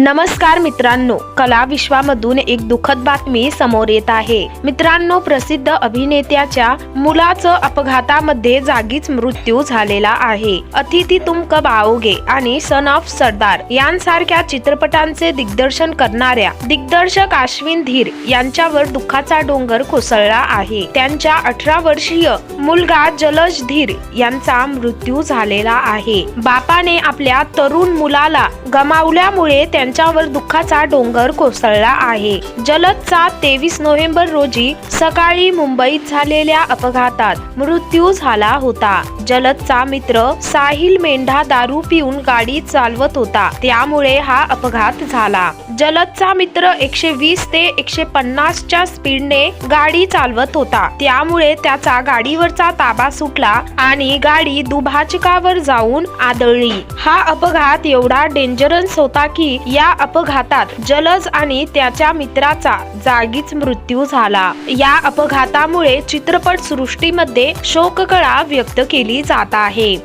नमस्कार मित्रांनो कला विश्वामधून एक दुःखद बातमी समोर येत आहे. मित्रांनो प्रसिद्ध अभिनेत्याच्या मुलाचं अपघातामध्ये जागीच मृत्यू झालेला आहे. अतिथी तुम कब आओगे आणि सन ऑफ सरदार यांसारख्या चित्रपटांचे दिग्दर्शन करणाऱ्या दिग्दर्शक अश्विन धीर यांच्यावर दुःखाचा डोंगर कोसळला आहे. त्यांच्या अठरा वर्षीय मुलगा जलज धीर यांचा मृत्यू झालेला आहे. बापाने आपल्या तरुण मुलाला गमावल्यामुळे त्यांच्यावर दुःखाचा डोंगर कोसळला आहे. जलदचा तेवीस नोव्हेंबर रोजी सकाळी मुंबईत झालेल्या अपघातात मृत्यू झाला होता. जलदचा मित्र साहिल मेंढा दारू पिऊन गाडी चालवत होता. त्यामुळे हा अपघात झाला. जलदचा मित्र एकशे वीस ते एकशे पन्नासच्या स्पीडने गाडी चालवत होता. त्यामुळे त्याचा गाडीवरचा ताबा सुटला आणि गाडी दुभाजकावर जाऊन आदळली. हा अपघात एवढा डेंजरस होता की या अपघातात जलज आणि त्याच्या मित्राचा जागीच मृत्यू झाला. या अपघातामुळे चित्रपट सृष्टीमध्ये शोककळा व्यक्त केली जात आहे.